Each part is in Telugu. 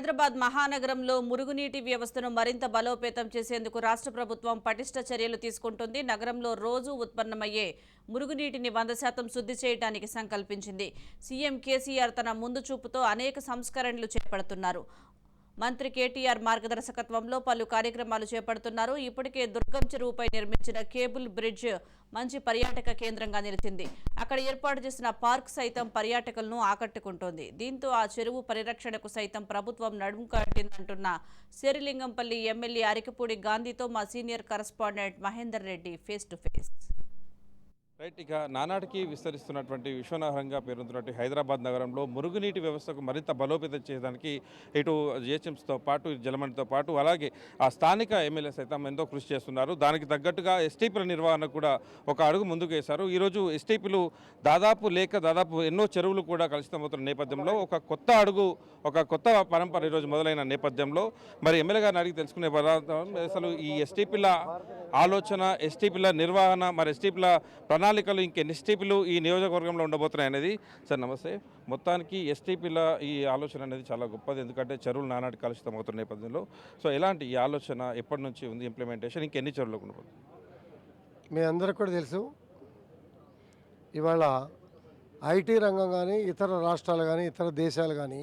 హైదరాబాద్ మహానగరంలో మురుగునీటి వ్యవస్థను మరింత బలోపేతం చేసేందుకు రాష్ట్ర ప్రభుత్వం పటిష్ట చర్యలు తీసుకుంటుంది. నగరంలో రోజు ఉత్పన్నమయ్యే మురుగునీటిని వంద శాతం శుద్ధి చేయడానికి సంకల్పించింది. సీఎం కేసీఆర్ తన ముందు చూపుతో అనేక సంస్కరణలు చేపడుతున్నారు. మంత్రి కేటీఆర్ మార్గదర్శకత్వంలో పలు కార్యక్రమాలు చేపడుతున్నారు. ఇప్పటికే దుర్గం చెరువుపై నిర్మించిన కేబుల్ బ్రిడ్జ్ మంచి పర్యాటక కేంద్రంగా నిలిచింది. అక్కడ ఏర్పాటు చేసిన పార్క్ సైతం పర్యాటకులను ఆకట్టుకుంటోంది. దీంతో ఆ చెరువు పరిరక్షణకు సైతం ప్రభుత్వం నడుము కట్టిందంటున్న శేరిలింగంపల్లి ఎమ్మెల్యే అరికపూడి గాంధీతో మా senior correspondent Mahender Reddy face to face. Right ఇక నానాటికి విస్తరిస్తున్నటువంటి విశ్వనగరంగా పేరొందినటువంటి హైదరాబాద్ నగరంలో మురుగునీటి వ్యవస్థకు మరింత బలోపేతం చేయడానికి ఇటు జిహెచ్ఎంసీతో పాటు జలమణితో పాటు అలాగే ఆ స్థానిక ఎమ్మెల్యే సైతం ఎంతో కృషి చేస్తున్నారు. దానికి తగ్గట్టుగా ఎస్టీపీల నిర్వహణ కూడా ఒక అడుగు ముందుకు వేశారు ఈరోజు ఎస్టీపీలు దాదాపు లేక దాదాపు ఎన్నో చెరువులు కూడా కలుషితమవుతున్న నేపథ్యంలో ఒక కొత్త అడుగు ఒక కొత్త పరంపర ఈరోజు మొదలైన నేపథ్యంలో. మరి ఎమ్మెల్యే గారిని అడిగి తెలుసుకునే పదార్థం అసలు ఈ ఎస్టీపీల ఆలోచన ఎస్టీపీల నిర్వహణ మరి ఎస్టీపీల ప్రణాళికలు ఇంకెన్ని ఎస్టీపీలు ఈ నియోజకవర్గంలో ఉండబోతున్నాయి అనేది. సార్ నమస్తే. మొత్తానికి ఎస్టీపీల ఈ ఆలోచన అనేది చాలా గొప్పది. ఎందుకంటే చెరువులు నానాటి కలుషితం అవుతున్న నేపథ్యంలో. సో ఎలాంటి ఈ ఆలోచన ఎప్పటి నుంచి ఉంది ఇంప్లిమెంటేషన్? ఇంకెన్ని చెరువులకు ఉండబోతుంది? మీ అందరికి కూడా తెలుసు. ఇవాళ ఐటీ రంగం కానీ ఇతర రాష్ట్రాలు కానీ ఇతర దేశాలు కానీ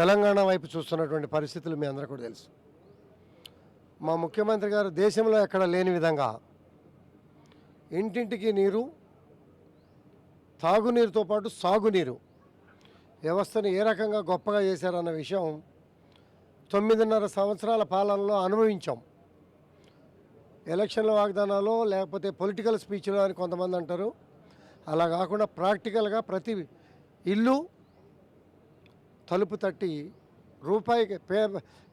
తెలంగాణ వైపు చూస్తున్నటువంటి పరిస్థితులు మీ అందరికీ కూడా తెలుసు. మా ముఖ్యమంత్రి గారు దేశంలో ఎక్కడ లేని విధంగా ఇంటింటికి నీరు తాగునీరుతో పాటు సాగునీరు. వ్యవస్థను ఏ రకంగా గొప్పగా చేశారన్న విషయం తొమ్మిదిన్నర సంవత్సరాల పాలనలో అనుభవించాం. ఎలక్షన్ల వాగ్దానాలు లేకపోతే పొలిటికల్ స్పీచ్లు అని కొంతమంది అంటారు. అలా కాకుండా ప్రాక్టికల్గా ప్రతి ఇల్లు తలుపు తట్టి రూపాయికి పే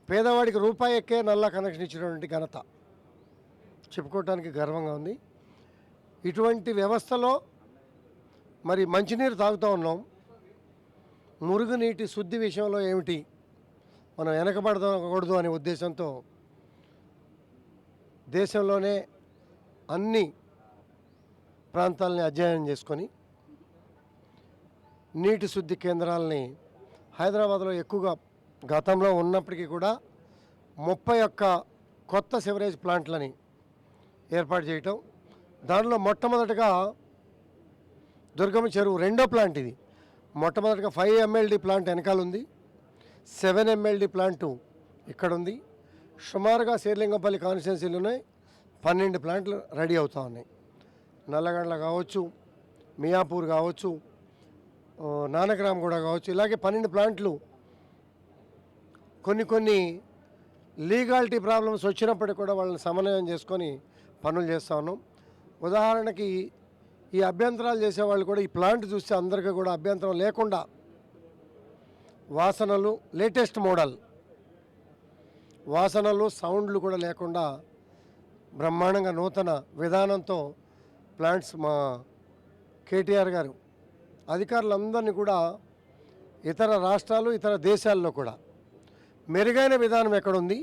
పేదవాడికి రూపాయి ఎక్కే నల్ల కనెక్షన్ ఇచ్చినటువంటి ఘనత. చెప్పుకోవటానికి గర్వంగా ఉంది. ఇటువంటి వ్యవస్థలో మరి మంచినీరు తాగుతూ ఉన్నాం. మురుగునీటి శుద్ధి విషయంలో ఏమిటి? మనం వెనకబడకూడదు అనే ఉద్దేశంతో దేశంలోనే అన్ని ప్రాంతాలని అధ్యయనం చేసుకొని నీటి శుద్ధి కేంద్రాలని హైదరాబాద్లో ఎక్కువగా గతంలో ఉన్నప్పటికీ కూడా ముప్పై ఒక్క కొత్త సివరేజ్ ప్లాంట్లని ఏర్పాటు చేయటం దానిలో మొట్టమొదటగా దుర్గమ్మ చెరువు రెండో ప్లాంట్ ఇది. మొట్టమొదటిగా ఫైవ్ ఎంఎల్డి ప్లాంట్ వెనకాల ఉంది సెవెన్ ఎంఎల్డి ప్లాంటు ఇక్కడ ఉంది సుమారుగా శ్రీలింగంపల్లి కాన్స్టిట్యున్సీలు ఉన్నాయి. పన్నెండు ప్లాంట్లు రెడీ అవుతూ ఉన్నాయి. నల్లగండ్ల కావచ్చు మియాపూర్ కావచ్చు నానగ్రామ్ కూడా కావచ్చు. ఇలాగే పన్నెండు ప్లాంట్లు కొన్ని కొన్ని లీగాలిటీ ప్రాబ్లమ్స్ వచ్చినప్పటికి కూడా వాళ్ళని సమన్వయం చేసుకొని పనులు చేస్తూ ఉన్నాం. ఉదాహరణకి ఈ అభ్యంతరాలు చేసేవాళ్ళు కూడా ఈ ప్లాంట్ చూస్తే అందరికీ కూడా అభ్యంతరం లేకుండా వాసనలు లేటెస్ట్ మోడల్. వాసనలు సౌండ్లు కూడా లేకుండా బ్రహ్మాండంగా నూతన విధానంతో ప్లాంట్స్ మా కేటీఆర్ గారు అధికారులందరినీ కూడా ఇతర రాష్ట్రాలు ఇతర దేశాల్లో కూడా మెరుగైన విధానం ఎక్కడుంది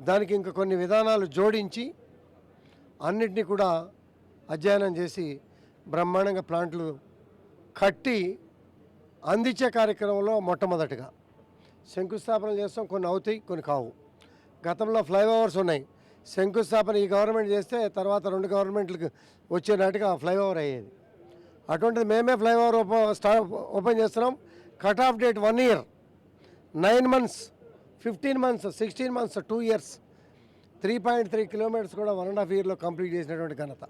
దానికి ఇంకా కొన్ని విధానాలు జోడించి అన్నిటినీ కూడా అధ్యయనం చేసి బ్రహ్మాండంగా ప్లాంట్లు కట్టి అందించే కార్యక్రమంలో మొట్టమొదటిగా. శంకుస్థాపన చేస్తాం కొన్ని అవుతాయి కొన్ని కావు. గతంలో ఫ్లైఓవర్స్ ఉన్నాయి. శంకుస్థాపన ఈ గవర్నమెంట్ చేస్తే తర్వాత రెండు గవర్నమెంట్లకు వచ్చేనాటికి ఆ ఫ్లైఓవర్ అయ్యేది. అటువంటిది మేమే ఫ్లైఓవర్ ఓపెన్ స్టా ఓపెన్ చేస్తున్నాం. Cut off date one year. Nine months fifteen months sixteen months two years. Three point three kilometres కూడా వన్ అండ్ హాఫ్ ఇయర్లో కంప్లీట్ చేసినటువంటి ఘనత.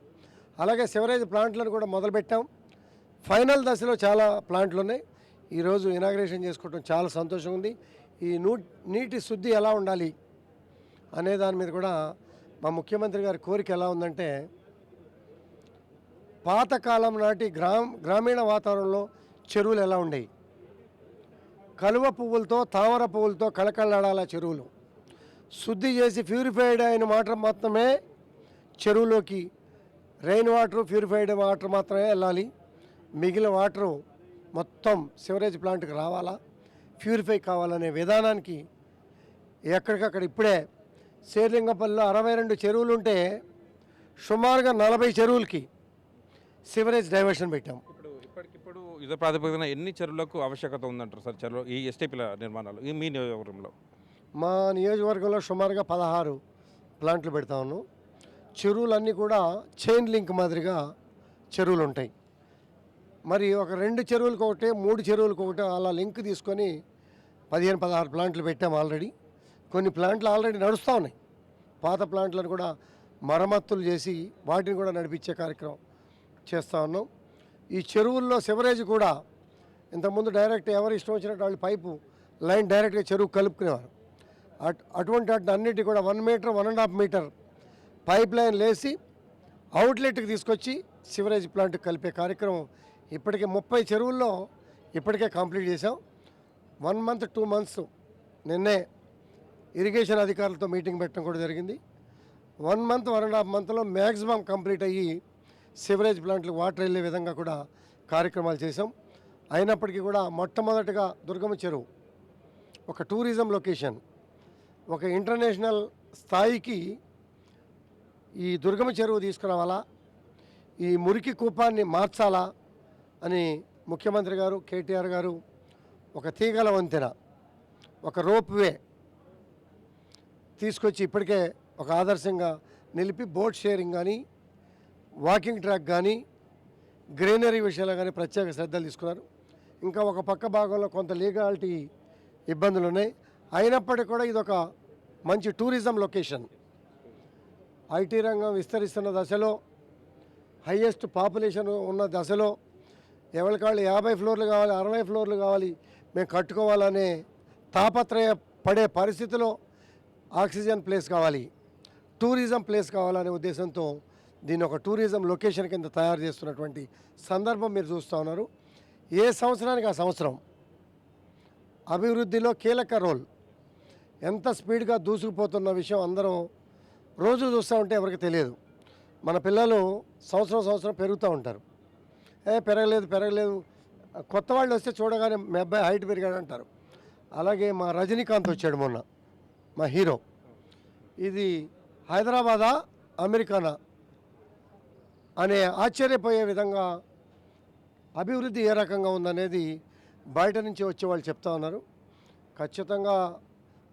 అలాగే సివరేజ్ ప్లాంట్లను కూడా మొదలుపెట్టాం. ఫైనల్ దశలో చాలా ప్లాంట్లు ఉన్నాయి ఈరోజు ఇనాగ్రేషన్ చేసుకోవడం చాలా సంతోషం ఉంది. ఈ నూ నీటి శుద్ధి ఎలా ఉండాలి అనే దాని మీద కూడా మా ముఖ్యమంత్రి గారి కోరిక ఎలా ఉందంటే పాతకాలం నాటి గ్రామ గ్రామీణ వాతావరణంలో చెరువులు ఎలా ఉండేవి? కలువ పువ్వులతో తామర పువ్వులతో కళకళలాడాల చెరువులు? శుద్ధి చేసి ప్యూరిఫైడ్ అయిన మాట మాత్రమే చెరువులోకి రెయిన్ వాటర్ ప్యూరిఫైడ్ వాటర్ మాత్రమే వెళ్ళాలి. మిగిలిన వాటరు మొత్తం సివరేజ్ ప్లాంట్కి రావాలా? ప్యూరిఫై కావాలనే విధానానికి ఎక్కడికక్కడ ఇప్పుడే శేర్లింగపల్లిలో అరవై రెండు చెరువులు ఉంటే సుమారుగా నలభై చెరువులకి సివరేజ్ డైవర్షన్ పెట్టాం. ఇప్పుడు ఇప్పటికిప్పుడు యుద్ధ ప్రాతిపదికన ఎన్ని చెరువులకు ఆవశ్యకత ఉందంటారు సార్? చెరువు ఈ ఎస్టీపీల నిర్మాణాలు ఈ మీ నియోజకవర్గంలో? మా నియోజకవర్గంలో సుమారుగా పదహారు ప్లాంట్లు పెడతా ఉన్నాం. చెరువులన్నీ కూడా చైన్ లింక్ మాదిరిగా చెరువులు ఉంటాయి మరి ఒక రెండు చెరువులకు ఒకటే మూడు చెరువులకు ఒకటే అలా లింక్ తీసుకొని పదిహేను పదహారు ప్లాంట్లు పెట్టాము ఆల్రెడీ కొన్ని ప్లాంట్లు ఆల్రెడీ నడుస్తూ ఉన్నాయి. పాత ప్లాంట్లను కూడా మరమ్మతులు చేసి వాటిని కూడా నడిపించే కార్యక్రమం చేస్తూ ఉన్నాం. ఈ చెరువుల్లో సివరేజ్ కూడా ఇంతకుముందు డైరెక్ట్ ఎవరు ఇష్టం వచ్చినట్టు వాళ్ళు పైపు లైన్ డైరెక్ట్గా చెరువు కలుపుకునేవారు. అటు అటువంటి వాటిని అన్నిటి కూడా one metre one and half metre pipe line లేసి అవుట్లెట్కి తీసుకొచ్చి సివరేజ్ ప్లాంట్ కలిపే కార్యక్రమం ఇప్పటికే ముప్పై చెరువుల్లో ఇప్పటికే కంప్లీట్ చేసాం వన్ మంత్ టూ మంత్స్ నిన్నే ఇరిగేషన్ అధికారులతో మీటింగ్ పెట్టడం కూడా జరిగింది. One month one and half మంత్లో మ్యాక్సిమం కంప్లీట్ అయ్యి సివరేజ్ ప్లాంట్లకు వాటర్ వెళ్ళే విధంగా కూడా కార్యక్రమాలు చేసాం అయినప్పటికీ కూడా మొట్టమొదటిగా దుర్గమ్మ చెరువు ఒక టూరిజం లొకేషన్ ఒక ఇంటర్నేషనల్ స్థాయికి ఈ దుర్గమ చెరువు తీసుకురావాలా? ఈ మురికి కూపాన్ని మార్చాలా? అని ముఖ్యమంత్రి గారు కేటీఆర్ గారు ఒక తీగల వంతెన ఒక రోప్ వే తీసుకొచ్చి ఇప్పటికే ఒక ఆదర్శంగా నిలిపి బోట్ షేరింగ్ కానీ వాకింగ్ ట్రాక్ కానీ గ్రీనరీ విషయాలు కానీ ప్రత్యేక శ్రద్ధలు తీసుకున్నారు. ఇంకా ఒక పక్క భాగంలో కొంత లీగాలిటీ ఇబ్బందులు ఉన్నాయి అయినప్పటికీ కూడా ఇది ఒక మంచి టూరిజం లొకేషన్. ఐటీ రంగం విస్తరిస్తున్న దశలో హయ్యెస్ట్ పాపులేషన్ ఉన్న దశలో ఎవరికాళ్ళు యాభై ఫ్లోర్లు కావాలి అరవై ఫ్లోర్లు కావాలి మేము కట్టుకోవాలనే తాపత్రయ పడే పరిస్థితిలో ఆక్సిజన్ ప్లేస్ కావాలి టూరిజం ప్లేస్ కావాలనే ఉద్దేశంతో దీన్ని ఒక టూరిజం లొకేషన్ కింద తయారు చేస్తున్నటువంటి సందర్భం మీరు చూస్తూ ఉన్నారు. ఏ సంవత్సరానికి ఆ సంవత్సరం? అభివృద్ధిలో కీలక రోల్. ఎంత స్పీడ్గా దూసుకుపోతున్న విషయం అందరం రోజు చూస్తూ ఉంటే ఎవరికి తెలియదు. మన పిల్లలు సంవత్సరం సంవత్సరం పెరుగుతూ ఉంటారు. ఏ పెరగలేదు పెరగలేదు. కొత్త వాళ్ళు వస్తే చూడగానే మీ అబ్బాయి హైట్ పెరిగాడు అంటారు అలాగే మా రజనీకాంత్ వచ్చాడు మొన్న మా హీరో. ఇది హైదరాబాదా అమెరికానా? అనే ఆశ్చర్యపోయే విధంగా అభివృద్ధి ఏ రకంగా ఉందనేది బయట నుంచి వచ్చే వాళ్ళు చెప్తా ఉన్నారు. ఖచ్చితంగా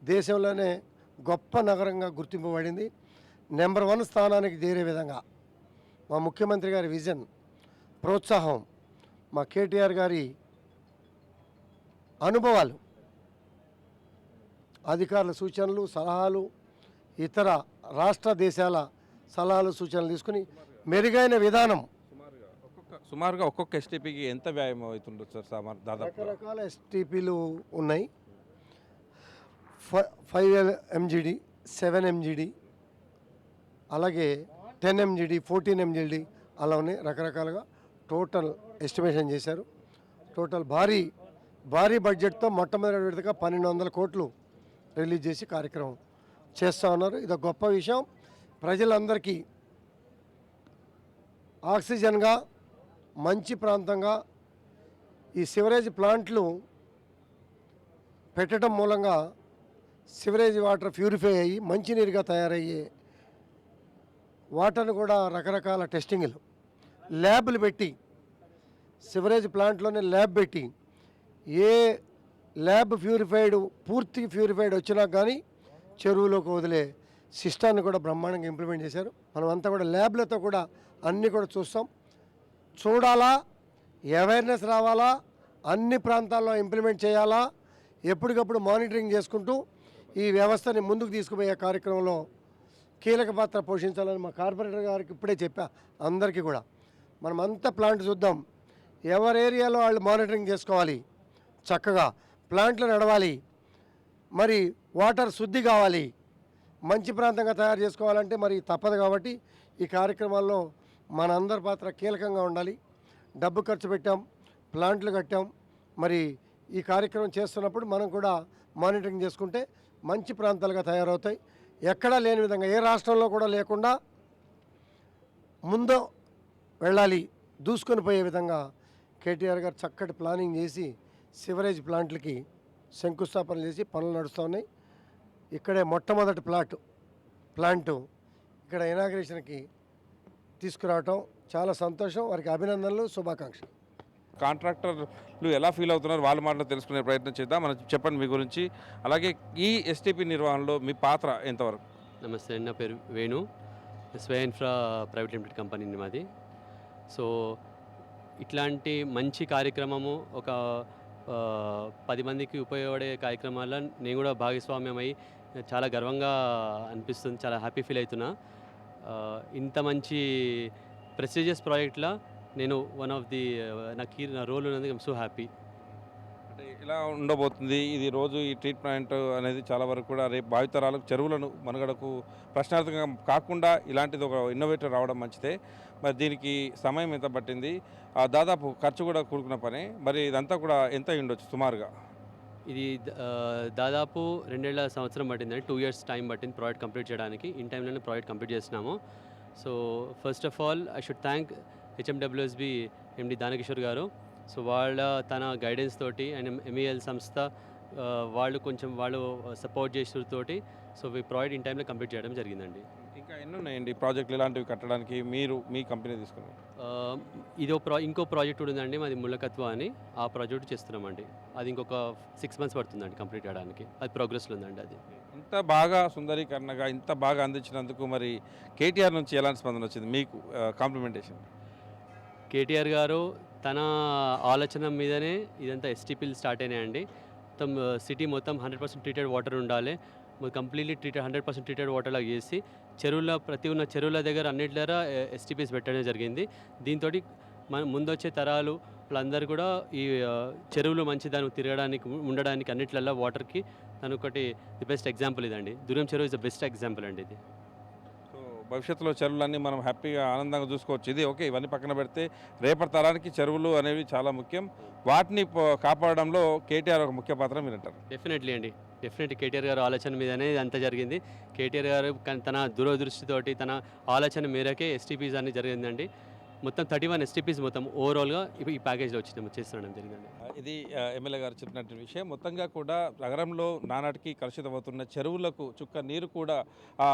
దేశంలోనే గొప్ప నగరంగా గుర్తింపబడింది. నెంబర్ వన్ స్థానానికి చేరే విధంగా మా ముఖ్యమంత్రి గారి విజన్ ప్రోత్సాహం మా కేటీఆర్ గారి అనుభవాలు అధికారుల సూచనలు సలహాలు ఇతర రాష్ట్ర దేశాల సలహాలు సూచనలు తీసుకుని మెరుగైన విధానం. సుమారుగా ఒక్కొక్క ఎస్టీపీకి ఎంత వ్యాయామం అవుతుండొచ్చు సార్ దాదాపు రకరకాల ఎస్టీపీలు ఉన్నాయి. ఫైవ్ ఎంజీడి సెవెన్ ఎంజీడి అలాగే టెన్ ఎంజిడి ఫోర్టీన్ ఎంజిడి అలా ఉన్నాయి. రకరకాలుగా టోటల్ ఎస్టిమేషన్ చేశారు. టోటల్ భారీ భారీ బడ్జెట్తో మొట్టమొదటి విడతగా పన్నెండు వందల కోట్లు రిలీజ్ చేసి కార్యక్రమం చేస్తూ ఉన్నారు. ఇది ఒక గొప్ప విషయం. ప్రజలందరికీ ఆక్సిజన్గా మంచి ప్రాంతంగా ఈ సివరేజ్ ప్లాంట్లు పెట్టడం మూలంగా సివరేజ్ వాటర్ ప్యూరిఫై అయ్యి మంచినీరుగా తయారయ్యే వాటర్ను కూడా రకరకాల టెస్టింగ్లు. ల్యాబ్లు పెట్టి సివరేజ్ ప్లాంట్లోనే ల్యాబ్ పెట్టి ఏ ల్యాబ్ ప్యూరిఫైడ్ పూర్తి ప్యూరిఫైడ్ వచ్చినా కానీ చెరువులోకి వదిలే సిస్టాన్ని కూడా బ్రహ్మాండంగా ఇంప్లిమెంట్ చేశారు. మనం అంతా కూడా ల్యాబ్లతో కూడా అన్నీ కూడా చూస్తాం. చూడాలా? అవేర్నెస్ రావాలా? అన్ని ప్రాంతాల్లో ఇంప్లిమెంట్ చేయాలా? ఎప్పటికప్పుడు మానిటరింగ్ చేసుకుంటూ ఈ వ్యవస్థని ముందుకు తీసుకుపోయే కార్యక్రమంలో కీలక పాత్ర పోషించాలని మా కార్పొరేటర్ గారికి ఇప్పుడే చెప్పా అందరికీ కూడా. మనం అంతా ప్లాంట్ చూద్దాం. ఎవరి ఏరియాలో వాళ్ళు మానిటరింగ్ చేసుకోవాలి? చక్కగా ప్లాంట్లు నడవాలి. మరి వాటర్ శుద్ధి కావాలి. మంచి ప్రాంతంగా తయారు చేసుకోవాలంటే మరి తప్పదు కాబట్టి ఈ కార్యక్రమాల్లో మనందరి పాత్ర కీలకంగా ఉండాలి. డబ్బు ఖర్చు పెట్టాం ప్లాంట్లు కట్టాం. మరి ఈ కార్యక్రమం చేస్తున్నప్పుడు మనం కూడా మానిటరింగ్ చేసుకుంటే మంచి ప్రాంతాలుగా తయారవుతాయి. ఎక్కడా లేని విధంగా ఏ రాష్ట్రంలో కూడా లేకుండా ముందు వెళ్ళాలి దూసుకొని పోయే విధంగా కేటీఆర్ గారు చక్కటి ప్లానింగ్ చేసి సివరేజ్ ప్లాంట్లకి శంకుస్థాపన చేసి పనులు నడుస్తూ ఉన్నాయి. ఇక్కడే మొట్టమొదటి ప్లాట్ ప్లాంటు ఇక్కడ ఇనాగ్రేషన్కి తీసుకురావటం చాలా సంతోషం. వారికి అభినందనలు శుభాకాంక్షలు. కాంట్రాక్టర్లు ఎలా ఫీల్ అవుతున్నారు వాళ్ళ మాటలో తెలుసుకునే ప్రయత్నం చేద్దాం. మనం చెప్పండి మీ గురించి. అలాగే ఈ ఎస్టీపీ నిర్వహణలో మీ పాత్ర ఎంతవరకు? నమస్తే నా పేరు వేణు. స్వే ఇన్ఫ్రా ప్రైవేట్ లిమిటెడ్ కంపెనీ మాది. సో ఇట్లాంటి మంచి కార్యక్రమము ఒక పది మందికి ఉపయోగపడే కార్యక్రమాల్లో నేను కూడా భాగస్వామ్యం చాలా గర్వంగా అనిపిస్తుంది చాలా హ్యాపీ ఫీల్ అవుతున్నా. ఇంత మంచి ప్రెస్టీజియస్ ప్రాజెక్ట్లో నేను వన్ ఆఫ్ ది నాకు ఈ- నా రోల్ ఉన్నందుకు ఐమ్ సో హ్యాపీ అంటే ఇలా ఉండబోతుంది. ఇది రోజు ఈ ట్రీట్మెంట్ అనేది చాలా వరకు కూడా రేపు భావితరాలకు చెరువులను మనుగడకు ప్రశ్నార్థకంగా కాకుండా ఇలాంటిది ఒక ఇన్నోవేటర్ రావడం మంచిదే. మరి దీనికి సమయం ఎంత పట్టింది? ఆ దాదాపు ఖర్చు కూడా కూడుకున్న పనే. మరి ఇదంతా కూడా ఎంత అయి ఉండొచ్చు సుమారుగా? ఇది దాదాపు రెండేళ్ళ సంవత్సరం పట్టిందండి టూ ఇయర్స్ టైం పట్టింది ప్రాజెక్ట్ కంప్లీట్ చేయడానికి. ఇన్ టైంలోనే ప్రాజెక్ట్ కంప్లీట్ చేసినాము so first of all I should thank HMWSB MD Dana Kishore గారు. సో వాళ్ళ తన గైడెన్స్ తోటి అండ్ ఎంఈఎల్ సంస్థ ఆ, వాళ్ళు కొంచెం వాళ్ళు సపోర్ట్ చేసేతోటి సో ఈ ప్రాజెక్ట్ ఇన్ టైంలో కంప్లీట్ చేయడం జరిగిందండి. ఇంకా ఎన్ని ఉన్నాయండి ప్రాజెక్టులు ఇలాంటివి కట్టడానికి మీరు మీ కంపెనీ తీసుకున్నారు ఇదో ప్రా ఇంకో ప్రాజెక్ట్ ఉందండి మాది ముల్లకత్వ అని. ఆ ప్రాజెక్ట్ చేస్తున్నామండి. అది ఇంకొక సిక్స్ మంత్స్ పడుతుందండి కంప్లీట్ చేయడానికి. అది ప్రోగ్రెస్లో ఉందండి అది. ఇంత బాగా సుందరీకరణగా ఇంత బాగా అందించినందుకు మరి కేటీఆర్ నుంచి ఎలాంటి స్పందన వచ్చింది? మీకు కాంప్లిమెంటేషన్ కేటీఆర్ గారు తన ఆలోచన మీదనే ఇదంతా ఎస్టీపీలు స్టార్ట్ అయినాయండి. మొత్తం సిటీ మొత్తం హండ్రెడ్ పర్సెంట్ ట్రీటెడ్ వాటర్ ఉండాలి. Completely treated hundred percent treated water లాగా చేసి చెరువుల ప్రతి ఉన్న చెరువుల దగ్గర అన్నిటి ఎస్టీపీస్ పెట్టడం జరిగింది. దీంతో మన ముందొచ్చే తరాలు వాళ్ళందరూ కూడా ఈ చెరువులు మంచి దానికి తిరగడానికి ఉండడానికి అన్నిట్లలో వాటర్కి తను ఒకటి ది బెస్ట్ ఎగ్జాంపుల్ ఇదండి. దుర్గం చెరువు ఇస్ ద బెస్ట్ ఎగ్జాంపుల్ అండి ఇది. భవిష్యత్తులో చెరువులన్నీ మనం హ్యాపీగా ఆనందంగా చూసుకోవచ్చు. ఇది ఓకే ఇవన్నీ పక్కన పెడితే రేపటి తరానికి చెరువులు అనేవి చాలా ముఖ్యం. వాటిని కాపాడడంలో కేటీఆర్ ఒక ముఖ్య పాత్ర మీరు అంటారు. డెఫినెట్లీ అండి. డెఫినెట్ కేటీఆర్ గారు ఆలోచన మీదనే అంత జరిగింది. కేటీఆర్ గారు తన దూరదృష్టితోటి తన ఆలోచన మేరకే ఎస్టీపీస్ అన్ని జరిగిందండి. మొత్తం థర్టీ వన్ ఎస్టీపీస్ మొత్తం ఓవరాల్గా ఈ ప్యాకేజ్లో వచ్చి చేస్తున్నాం జరిగింది. ఇది ఎమ్మెల్యే గారు చెప్పినట్టు విషయం. మొత్తంగా కూడా నగరంలో నానాటికి కలుషితమవుతున్న చెరువులకు చుక్క నీరు కూడా ఆ,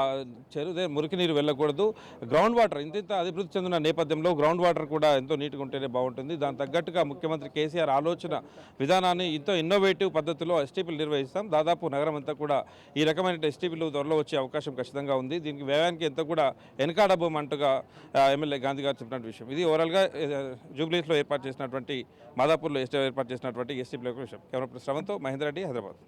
చెరువు మురికి నీరు వెళ్ళకూడదు. గ్రౌండ్ వాటర్ ఇంత ఇంత అభివృద్ధి చెందిన నేపథ్యంలో గ్రౌండ్ వాటర్ కూడా ఎంతో నీట్గా ఉంటేనే బాగుంటుంది. దాని తగ్గట్టుగా ముఖ్యమంత్రి కేసీఆర్ ఆలోచన విధానాన్ని ఎంతో ఇన్నోవేటివ్ పద్ధతిలో ఎస్టీపీలు నిర్వహిస్తాం. దాదాపు నగరం అంతా కూడా ఈ రకమైన ఎస్టీపీలు త్వరలో వచ్చే అవకాశం ఖచ్చితంగా ఉంది. దీనికి వ్యయానికి ఎంత కూడా వెనకాడబోమంటుగా ఎమ్మెల్యే గాంధీ గారు చెప్పినట్టు విషయం. ఇది ఓవరాల్గా జూబ్లీస్లో ఏర్పాటు చేసినటువంటి మాదాపూర్లో ఎస్టీ ఏర్పాటు చేసినటువంటి ఎస్టీపీల విషయం. కెమెరా శ్రవంతో మహేందర్ రెడ్డి హైదరాబాద్.